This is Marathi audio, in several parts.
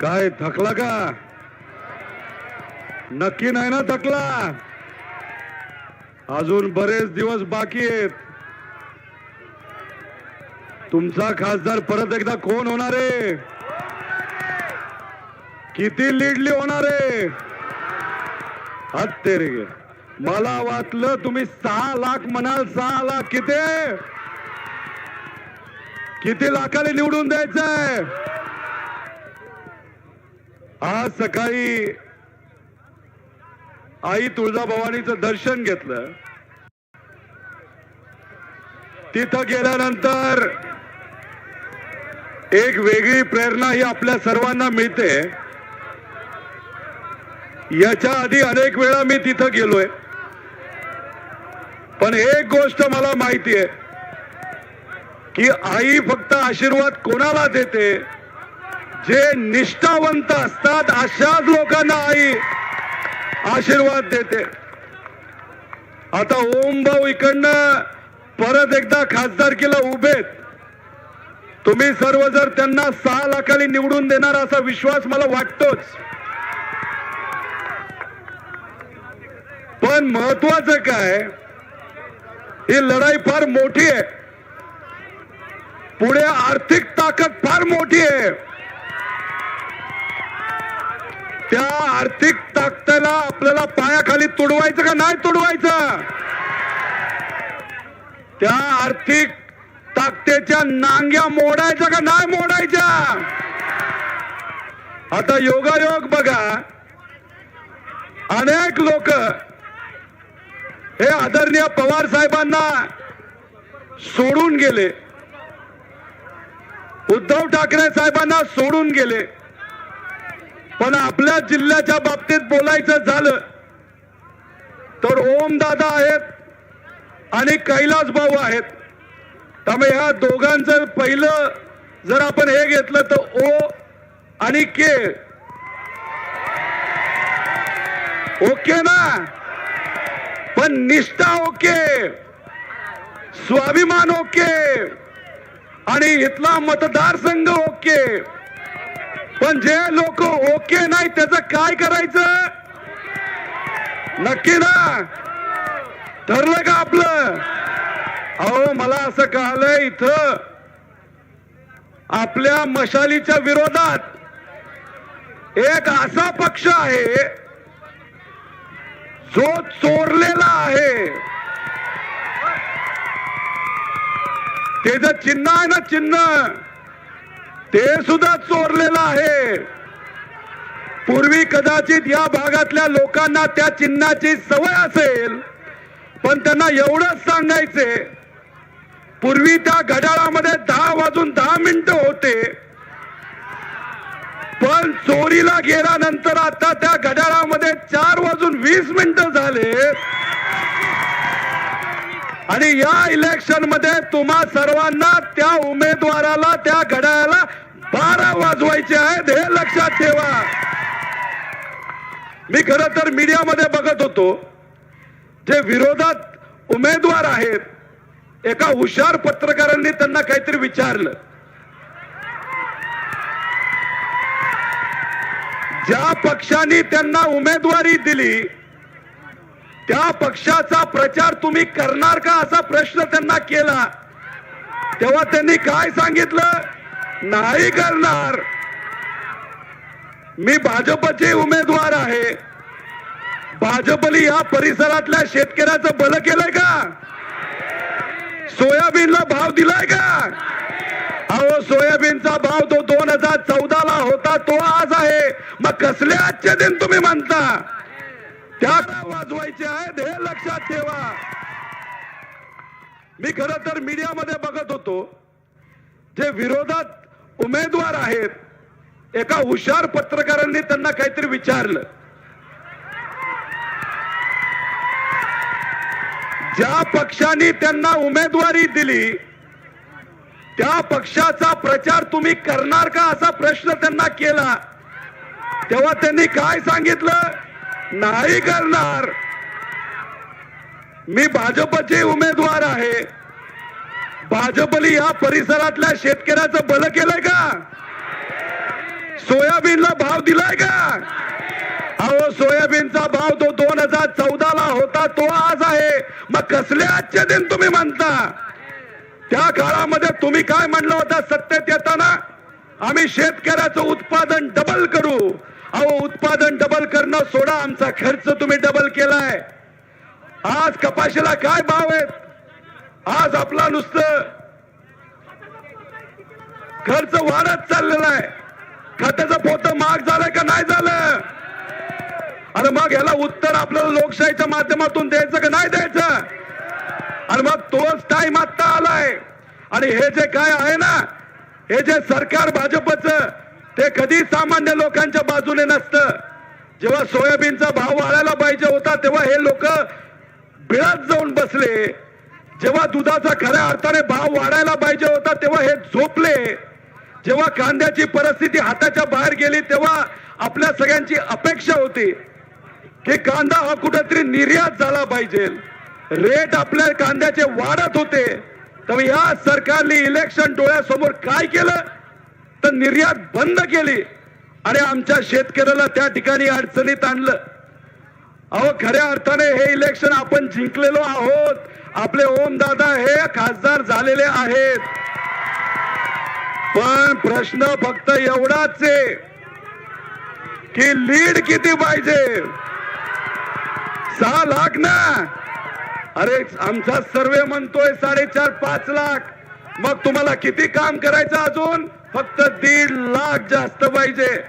काय थकला का? नक्की नाही ना थकला? अजून बरेच दिवस बाकी आहेत. तुमचा खासदार परत एकदा कोण होणार आहे? किती लीडली होणार आहे? हत्ते रे मला वाटलं तुम्ही सहा लाख म्हणाल सहा लाख किती? किती लाखाने निवडून द्यायचंय? आज सकाळी आई तुळजाभवानीचं दर्शन घेतलं. तिथं गेल्यानंतर एक वेगळी प्रेरणा ही आपल्या सर्वांना मिळते. याच्या आधी अनेक वेळा मी तिथं गेलोय. पण एक गोष्ट मला माहिती आहे की आई फक्त आशीर्वाद कोणाला देते? जे निष्ठावंत असतात अशाच लोकांना आई आशीर्वाद देते. आता ओम भाऊ इकडनं परत एकदा खासदारकीला उभेत तुम्ही सर्व जर त्यांना सहा लाखाली निवडून देणार असा विश्वास मला वाटतोच. पण महत्वाचं काय ही लढाई फार मोठी आहे. पुढे आर्थिक ताकद फार मोठी आहे. त्या आर्थिक ताकदीला आपल्याला पायाखाली तुडवायचं का नाही तुडवायचं? त्या आर्थिक ताकदीच्या नांग्या मोडायच्या का नाही मोडायच्या? आता योगायोग बघा. अनेक लोक हे आदरणीय पवार साहेबांना सोडून गेले. उद्धव ठाकरे साहेबांना सोडून गेले. पण आपल्या जिल्ह्याच्या बाबतीत बोलायचं झालं तर ओम दादा आहेत आणि कैलास भाऊ आहेत. त्यामुळे ह्या दोघांचं पहिलं जर आपण हे घेतलं तर ओ आणि के. ओके ना? पण निष्ठा ओके स्वाभिमान ओके आणि इथला मतदारसंघ ओके. पण जे लोक ओके नाही त्याचं काय करायचं? नक्की ना? ठरलं का आपलं? अहो मला असं कळालं इथं. आपल्या मशालीच्या विरोधात एक असा पक्ष आहे जो चोरलेला आहे. त्याचं चिन्ह आहे ना चिन्ह ते सुद्धा चोरलेलं आहे. पूर्वी कदाचित या भागातल्या लोकांना त्या चिन्हाची सवय असेल पण त्यांना एवढंच सांगायचे पूर्वी त्या घड्याळामध्ये दहा वाजून दहा मिनिट होते. पण चोरीला गेल्यानंतर आता त्या घड्याळामध्ये चार वाजून वीस मिनिटं झाले. आणि या इलेक्शनमध्ये तुम्हा सर्वांना त्या उमेदवाराला त्या घड्याळाला बारा वाजवायचे आहेत हे लक्षात ठेवा. मी खर तर मीडियामध्ये बघत होतो जे विरोधात उमेदवार आहेत एका हुशार पत्रकारांनी त्यांना काहीतरी विचारलं. ज्या पक्षाने त्यांना उमेदवारी दिली त्या पक्षाचा प्रचार तुम्ही करणार का असा प्रश्न त्यांना केला. तेव्हा त्यांनी काय सांगितलं? नाही करणार. मी भाजपचे उमेदवार आहे. भाजपने या परिसरातल्या शेतकऱ्याचं बल केलंय का? सोयाबीनला भाव दिलाय का? अहो सोयाबीनचा भाव तो दोन हजार चौदा ला होता तो आज आहे. मग कसले आजचे दिन तुम्ही म्हणता? त्या वाजवायचे आहेत हे लक्षात ठेवा. मी खर तर मीडियामध्ये बघत होतो. जे विरोधात उमेदवार आहेत. एका हुशार पत्रकारांनी त्यांना काहीतरी विचारलं. ज्या पक्षाने त्यांना उमेदवारी दिली त्या पक्षाचा प्रचार तुम्ही करणार का असा प्रश्न त्यांना केला. तेव्हा त्यांनी काय सांगितलं? नाही करणार. मी भाजपचे उमेदवार आहे. भाजपने या परिसरातल्या शेतकऱ्याचं बल केलंय का? सोयाबीनला भाव दिलाय का? अहो सोयाबीनचा भाव तो दोन हजार चौदा ला होता तो आज आहे. मग कसले आजचे दिन तुम्ही म्हणता? त्या काळामध्ये तुम्ही काय म्हणलं होतं सत्तेत येताना? आम्ही शेतकऱ्याचं उत्पादन डबल करू. अहो उत्पादन डबल करणं सोडा आमचा खर्च तुम्ही डबल केलाय. आज कपाशीला काय भाव आहेत? आज आपला नुसतं खर्च वाढत चाललेला आहे. खताचं पोत महाग झालंय का नाही झालं? अरे मग याला उत्तर आपल्याला लोकशाहीच्या माध्यमातून द्यायचं का नाही द्यायचं? आणि मग तोच टाइम आत्ता आलाय. आणि हे जे काय आहे ना हे जे सरकार भाजपच ते कधी सामान्य लोकांच्या बाजूने नसतं. जेव्हा सोयाबीनचा भाव वाढायला पाहिजे होता तेव्हा हे लोक बिळात जाऊन बसले. जेव्हा दुधाचा खऱ्या अर्थाने भाव वाढायला पाहिजे होता तेव्हा हे झोपले. जेव्हा कांद्याची परिस्थिती हाताच्या बाहेर गेली तेव्हा आपल्या सगळ्यांची अपेक्षा होती की कांदा हा कुठेतरी निर्यात झाला पाहिजे. रेट आपल्या कांद्याचे वाढत होते. तर या सरकारने इलेक्शन डोळ्यासमोर काय केलं? तर निर्यात बंद केली. आणि आमच्या शेतकऱ्याला त्या ठिकाणी अडचणीत आणलं. अहो खऱ्या अर्थाने हे इलेक्शन आपण जिंकलेलो आहोत. आपले ओम दादा हे खासदार झालेले आहेत. पण प्रश्न फक्त एवढाच आहे की लीड किती पाहिजे? सहा लाख ना? अरे आमचा सर्वे म्हणतोय साडेचार पाच लाख. मग तुम्हाला किती काम करायचं अजून? फक्त दीड लाख जास्त पाहिजे.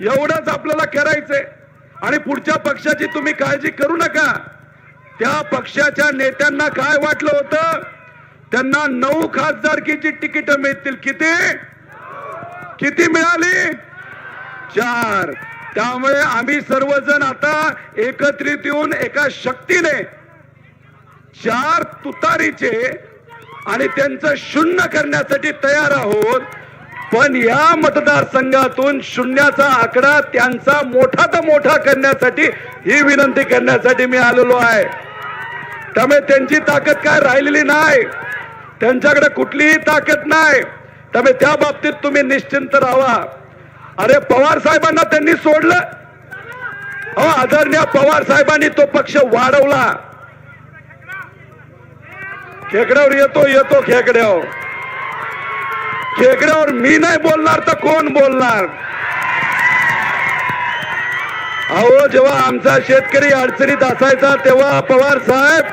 एवढंच आपल्याला करायचंय. आणि पुढच्या पक्षाची तुम्ही काळजी करू नका. त्या पक्षाच्या नेत्यांना काय वाटलं होतं? त्यांना नऊ खासदारकीची तिकीट मिळतील. किती? किती मिळाली? चार. त्यामुळे आम्ही सर्वजण आता एकत्रित येऊन एका शक्तीने चार तुतारीचे आणि त्यांचं शून्य करण्यासाठी तयार आहोत. पण या मतदारसंघातून शून्याचा आकडा त्यांचा मोठा तर मोठा करण्यासाठी ही विनंती करण्यासाठी मी आलेलो आहे. त्यामुळे त्यांची ताकद काय राहिलेली नाही. त्यांच्याकडे कुठलीही ताकद नाही. त्यामुळे त्या बाबतीत तुम्ही निश्चिंत राहा. अरे पवार साहेबांना त्यांनी सोडलं. अहो आदरणीय पवार साहेबांनी तो पक्ष वाढवला. खेकड्यावर येतो येतो खेकड्यावर. खेकड्यावर मी नाही बोलणार तर कोण बोलणार? अहो जेव्हा आमचा शेतकरी अडचणीत असायचा तेव्हा पवार साहेब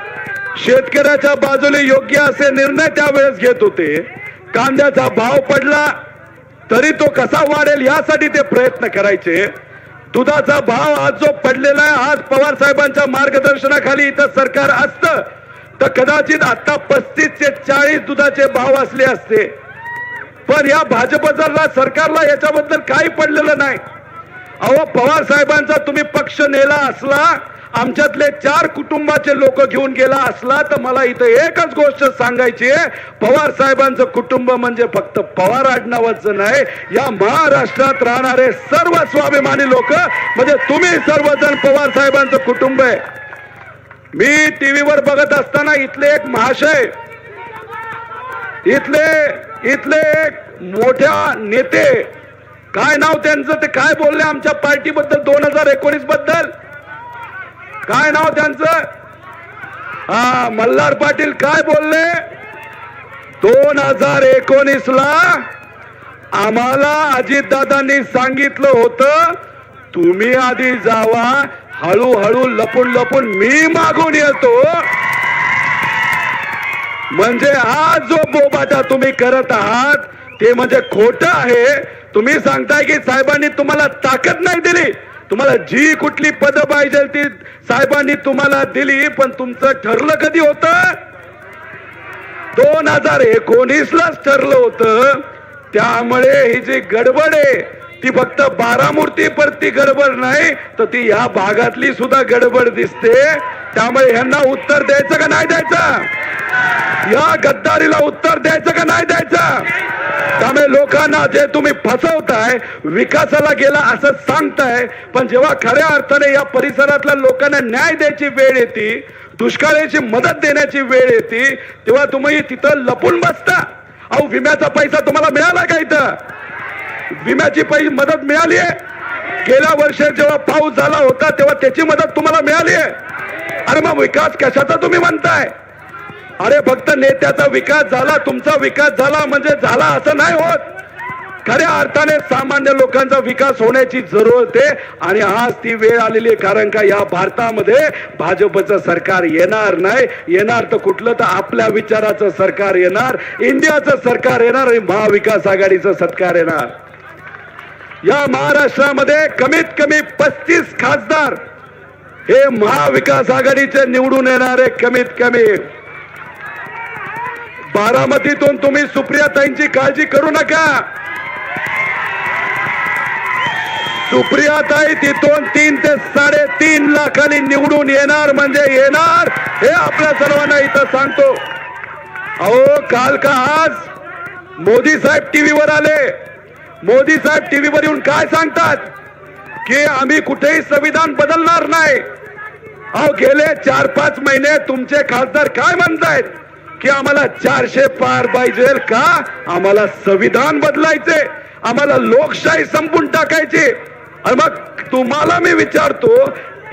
शेतकऱ्याच्या बाजूने योग्य असे निर्णय त्यावेळेस घेत होते. कांद्याचा भाव पडला तरी तो कसा वाढेल यासाठी ते प्रयत्न करायचे. दुधाचा भाव आज जो पडलेला आहे आज पवार साहेबांच्या मार्गदर्शनाखाली इथं सरकार असतं तर कदाचित आता पस्तीस ते चाळीस दुधाचे भाव असले असते. पण या भाजपचा सरकारला याच्याबद्दल काही पडलेलं नाही. अहो पवार साहेबांचा तुम्ही पक्ष नेला असला आमच्यातले चार कुटुंबाचे लोक घेऊन गेला असला तर मला इथं एकच गोष्ट सांगायची आहे. पवार साहेबांचं कुटुंब म्हणजे फक्त पवार आडनावाचं नाही. या महाराष्ट्रात राहणारे सर्व स्वाभिमानी लोक म्हणजे तुम्ही सर्वजण पवार साहेबांचं कुटुंब आहे. मी टीव्हीवर बघत असताना इथले एक महाशय इथले इथले एक मोठ्या नेते काय नाव त्यांचं ते काय बोलले आमच्या पार्टीबद्दल दोन हजार एकोणीसबद्दल? काय नाव त्यांचं? हा मल्हार पाटील काय बोलले? दोन हजार एकोणीस ला आम्हाला अजितदादांनी सांगितलं होतं तुम्ही आधी जावा हळूहळू लपून लपून मी मागून येतो. म्हणजे हा जो बोबाटा तुम्ही करत आहात ते म्हणजे खोट आहे. तुम्ही सांगताय की साहेबांनी तुम्हाला ताकद नाही दिली. तुम्हाला जी कुठली पद पाहिजे ती साहेबांनी तुम्हाला दिली पण तुमचं ठरलं कधी होत? दोन हजार एकोणीस लाच ठरलं होतं. त्यामुळे ही जी गडबड आहे ती फक्त बारामूर्ती परती गडबड नाही तर ती या भागातली सुद्धा गडबड दिसते. त्यामुळे ह्यांना उत्तर द्यायचं का नाही द्यायचं? या गद्दारीला उत्तर द्यायचं का नाही द्यायचं? त्यामुळे लोकांना जे तुम्ही फसवताय विकासाला गेला असं सांगताय पण जेव्हा खऱ्या अर्थाने या परिसरातल्या लोकांना न्याय द्यायची वेळ येते दुष्काळाची मदत देण्याची वेळ येते तेव्हा तुम्ही तिथं लपून बसता. अहो विम्याचा पैसा तुम्हाला मिळाला का इथं? विम्याची पैसे मदत मिळाली आहे. गेल्या वर्षी जेव्हा पाऊस झाला होता तेव्हा त्याची मदत तुम्हाला मिळाली आहे. अरे मग विकास कशाचा तुम्ही म्हणताय? अरे फक्त नेत्याचा विकास झाला तुमचा विकास झाला म्हणजे झाला असं नाही होत. खऱ्या अर्थाने सामान्य लोकांचा विकास होण्याची जरूरत आहे आणि आज ती वेळ आलेली आहे कारण का या भारतामध्ये भाजपचं सरकार येणार नाही. येणार तर कुठलं तर आपल्या विचाराचं सरकार येणार इंडियाचं सरकार येणार आणि महाविकास आघाडीचं सरकार येणार. या महाराष्ट्रामध्ये कमीत कमी पस्तीस खासदार हे महाविकास आघाडीचे निवडून येणारे कमीत कमी. बारामतीतून तुम्ही सुप्रियाताईंची काळजी करू नका. सुप्रियाताई तिथून तीन ते साडेतीन लाखांनी निवडून येणार म्हणजे येणार हे आपल्या सर्वांना इथं सांगतो. अहो काल का आज मोदी साहेब टीव्हीवर आले. मोदी साहेब टीव्हीवर येऊन काय सांगतात? की आम्ही कुठेही संविधान बदलणार नाही. अहो गेले चार पाच महिने तुमचे खासदार काय म्हणतायत? की आम्हाला चारशे पार पाहिजे का? आम्हाला संविधान बदलायचे आम्हाला लोकशाही संपून टाकायची. आणि मग तुम्हाला मी विचारतो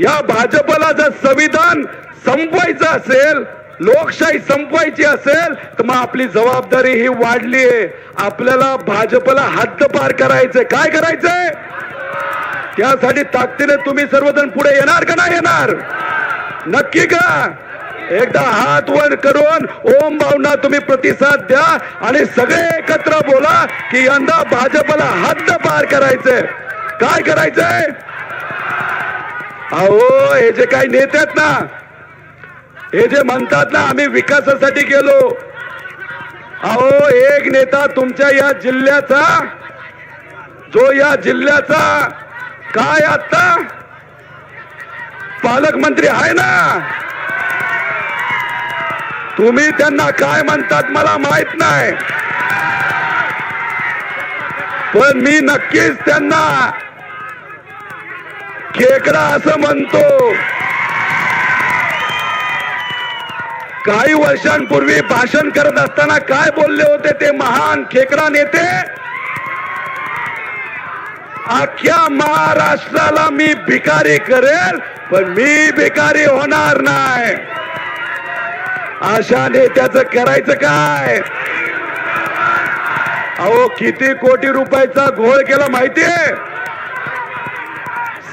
या भाजपला जर संविधान संपवायचं असेल लोकशाही संपवायची असेल तर मग आपली जबाबदारी ही वाढली आहे. आपल्याला भाजपला हद्द पार करायचंय. काय करायचंय? त्यासाठी ताकदीने तुम्ही सर्वजण पुढे येणार का नाही येणार? नक्की का? एकदा हात वर करून ओम भावना तुम्ही प्रतिसाद द्या आणि सगळे एकत्र बोला की यंदा भाजपला हद्द पार करायचंय. काय करायचंय? अहो हे जे काही नेते आहेत ना हे जे म्हणतात ना आम्ही विकासासाठी गेलो. अहो एक नेता तुमच्या या जिल्ह्याचा जो या जिल्ह्याचा काय आता पालकमंत्री आहे ना. तुम्ही त्यांना काय म्हणतात मला माहीत नाही. पण मी नक्कीच त्यांना खेकडा असं म्हणतो. काही वर्षांपूर्वी भाषण करत असताना काय बोलले होते ते महान खेकडा नेते? अख्ख्या महाराष्ट्राला मी भिकारी करेल पण मी भिकारी होणार नाही. अशा नेत्याचं करायचं काय? अहो किती कोटी रुपयाचा घोळ केला माहितीये?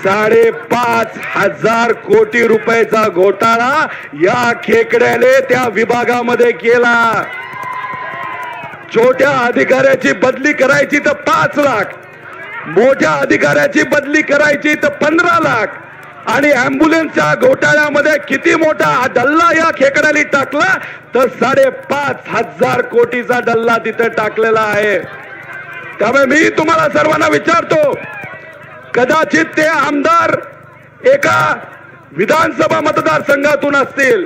साडेपाच हजार कोटी रुपयाचा घोटाळा या खेकड्याने त्या विभागामध्ये केला. छोट्या अधिकाऱ्याची बदली करायची तर पाच लाख मोठ्या अधिकाऱ्याची बदली करायची तर पंधरा लाख. आणि अँब्युलन्सच्या घोटाळ्यामध्ये किती मोठा डल्ला या खेकड्याने टाकला तर साडेपाच हजार कोटीचा डल्ला तिथे टाकलेला आहे. त्यामुळे मी तुम्हाला सर्वांना विचारतो कदाचित ते आमदार एका विधानसभा मतदारसंघातून असतील.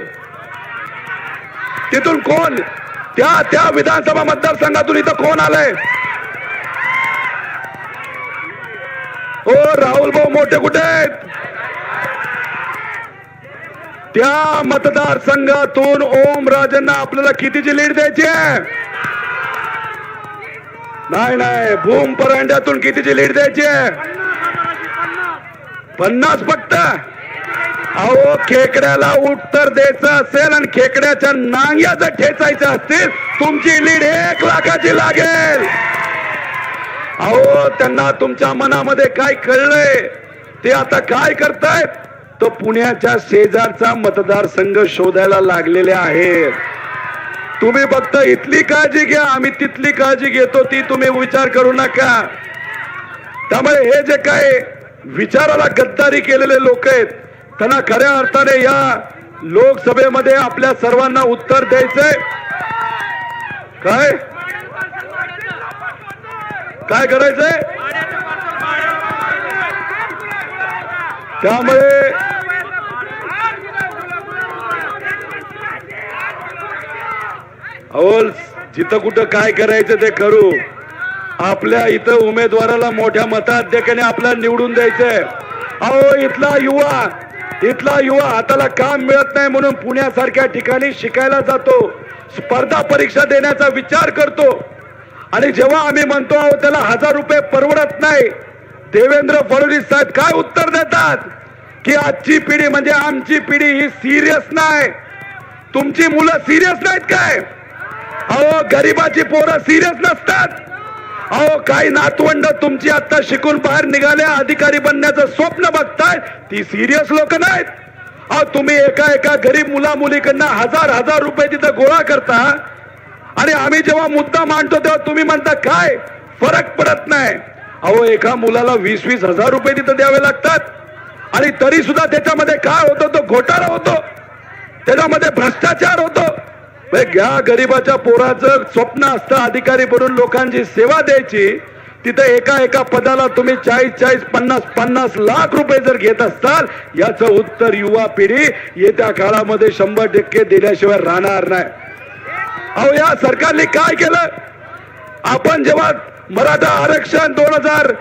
तिथून कोण? त्या त्या विधानसभा मतदारसंघातून इथं कोण आलंय? ओ राहुल भाऊ मोठे कुठे आहेत? त्या मतदारसंघातून ओम राजांना आपल्याला कितीची लीड द्यायची आहे? नाही नाही. भूम परांड्यातून कितीची लीड द्यायची आहे? पन्नास फक्त. अहो खेकड्याला उत्तर द्यायचं असेल आणि खेकड्याच्या नांग्या जर ठेचायच्या असतील तुमची लीड एक लाखाची लागेल. अहो त्यांना तुमच्या मनामध्ये काय कळलंय? ते आता काय करतायत? तो पुण्याच्या शेजारचा मतदारसंघ शोधायला लागलेले आहेत. तुम्ही फक्त इथली काळजी घ्या आम्ही तिथली काळजी घेतो ती तुम्ही विचार करू नका. त्यामुळे हे जे काय विचाराला गद्दारी केलेले लोक आहेत त्यांना खऱ्या अर्थाने या लोकसभेमध्ये आपल्या सर्वांना उत्तर द्यायचंय. काय? काय करायचंय? त्यामुळे अहो जिथं कुठं काय करायचं ते करू. आपल्या इथं उमेदवाराला मोठ्या मताध्यक्षाने आपल्याला निवडून द्यायचंय. अहो इथला युवा इथला युवा हाताला काम मिळत नाही म्हणून पुण्यासारख्या ठिकाणी शिकायला जातो. स्पर्धा परीक्षा देण्याचा विचार करतो. आणि जेव्हा आम्ही म्हणतो आहोत त्याला हजार रुपये परवडत नाही. देवेंद्र फडणवीस साहेब काय उत्तर देतात? की आजची पिढी म्हणजे आमची पिढी ही सिरियस नाही. तुमची मुलं सिरियस नाहीत काय? अहो गरीबाची पोरं सिरियस नसतात. अहो काही नातवंड तुमची आता शिकून बाहेर निघाले अधिकारी बनण्याचं स्वप्न बघताय ती सिरियस लोक नाहीत. अहो तुम्ही एका एका गरीब मुला मुलीकडनं हजार हजार रुपये तिथं गोळा करता. आणि आम्ही जेव्हा मुद्दा मांडतो तेव्हा तुम्ही म्हणता काय? फरक पडत नाही. अहो एका मुलाला वीस वीस हजार रुपये तिथं द्यावे लागतात. आणि तरी सुद्धा त्याच्यामध्ये काय होतो तो घोटाळा होतो. त्याच्यामध्ये भ्रष्टाचार होतो. या घ्या गरीबाच्या पोराचं स्वप्न असतं अधिकारी बनून लोकांची सेवा द्यायची. तिथं एका एका पदाला तुम्ही चाळीस चाळीस पन्नास पन्नास लाख रुपये जर घेत असाल याचं उत्तर युवा पिढी येत्या काळामध्ये शंभर टक्के दिल्याशिवाय राहणार नाही. अहो या सरकारने काय केलं? आपण जेव्हा मराठा आरक्षण दोन हजार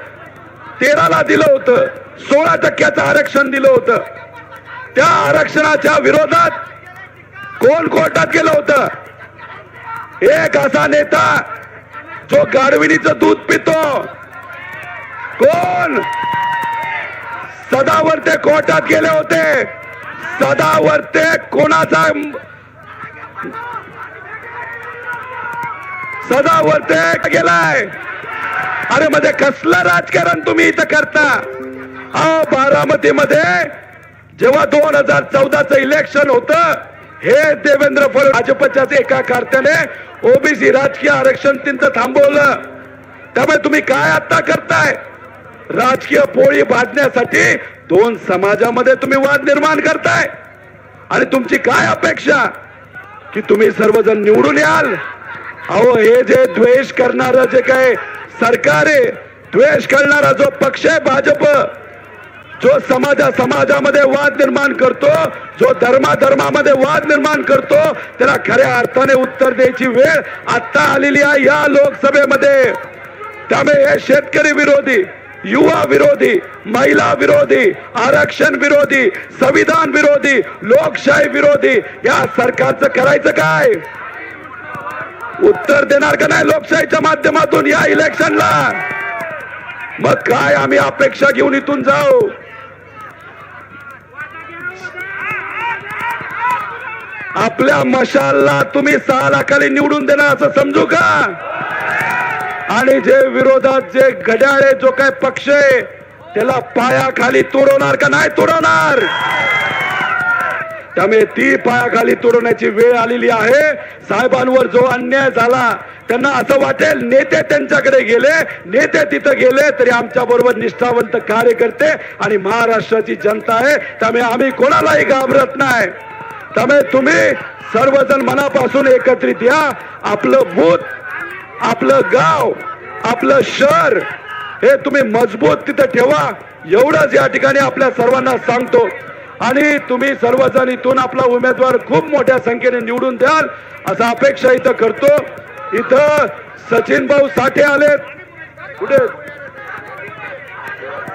तेराला दिलं होतं सोळा टक्क्याचं आरक्षण दिलं होतं. त्या आरक्षणाच्या विरोधात कोण कोर्टात गेलं होतं? एक असा नेता जो गाडविणीचं दूध पितो. कोण? सदावर्ते कोर्टात गेले होते. सदावर्ते कोणाचा सदावर ते गेलाय. अरे मध्ये कसलं राजकारण तुम्ही इथं करता? अहो बारामतीमध्ये जेव्हा दोन हजार चौदाचं इलेक्शन होतं हे देवेंद्र फडणवीस भाजपच्या एका कार्त्याने ओबीसी राजकीय आरक्षण तिथं थांबवलं. त्यामुळे तुम्ही काय आता करताय? राजकीय पोळी भाजण्यासाठी दोन समाजामध्ये तुम्ही वाद निर्माण करताय. आणि तुमची काय अपेक्षा? की तुम्ही सर्वजण निवडून याल? अहो हे जे द्वेष करणारं जे काय सरकार आहे द्वेष करणारा जो पक्ष आहे भाजप जो समाजा समाजामध्ये वाद निर्माण करतो जो धर्माधर्मामध्ये वाद निर्माण करतो त्याला खऱ्या अर्थाने उत्तर द्यायची वेळ आत्ता आलेली आहे या लोकसभेमध्ये. त्यामुळे हे शेतकरी विरोधी युवा विरोधी महिला विरोधी आरक्षण विरोधी संविधान विरोधी लोकशाही विरोधी या सरकारचं करायचं काय? उत्तर देणार का नाही लोकशाहीच्या माध्यमातून या इलेक्शनला? मग काय आम्ही अपेक्षा घेऊन इथून जाऊ? आपल्या मशालला तुम्ही सहा लाखाने निवडून देणार असं समजू का? आणि जे विरोधात जे घड्याळे जो काय पक्ष आहे त्याला पायाखाली तुडवणार का नाही तुडवणार? त्यामुळे ती पायाखाली तुडवण्याची वेळ आलेली आहे. साहेबांवर जो अन्याय झाला त्यांना असं वाटेल नेते त्यांच्याकडे गेले नेते तिथं गेले तरी आमच्या बरोबर निष्ठावंत कार्यकर्ते आणि महाराष्ट्राची जनता आहे. त्यामुळे आम्ही कोणालाही घाबरत नाही. त्यामुळे तुम्ही सर्वजण मनापासून एकत्रित या. आपलं बूथ आपलं गाव आपलं शहर हे तुम्ही मजबूत तिथं ठेवा. एवढंच या ठिकाणी आपल्या सर्वांना सांगतो. आणि तुम्ही सर्वजण इथून आपला उमेदवार खूप मोठ्या संख्येने निवडून द्याल असा अपेक्षा इथं करतो. इथं सचिन भाऊ साठे आलेत. कुठे?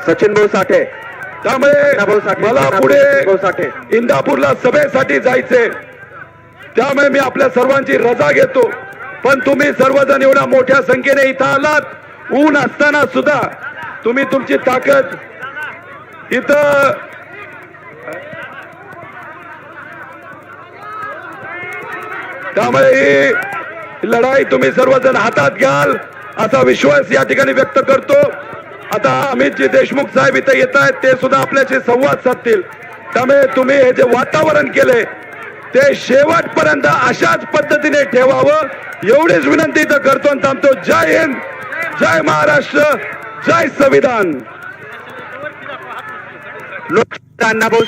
सचिन भाऊ साठे. त्यामुळे मला पुढे इंदापूरला सभेसाठी जायचे त्यामुळे मी आपल्या सर्वांची रजा घेतो. पण तुम्ही सर्वजण एवढ्या मोठ्या संख्येने इथं आलात. ऊन असताना सुद्धा तुम्ही तुमची ताकद इथं त्यामुळे ही लढाई तुम्ही सर्वजण हातात घ्याल असा विश्वास या ठिकाणी व्यक्त करतो. आता अमितजी देशमुख साहेब इथे येत आहेत ते सुद्धा आपल्याशी संवाद साधतील. त्यामुळे तुम्ही हे जे वातावरण केले ते शेवटपर्यंत अशाच पद्धतीने ठेवावं एवढीच विनंती इथं करतो आणि थांबतो. जय हिंद जय महाराष्ट्र जय संविधान. लोक अण्णाभाऊ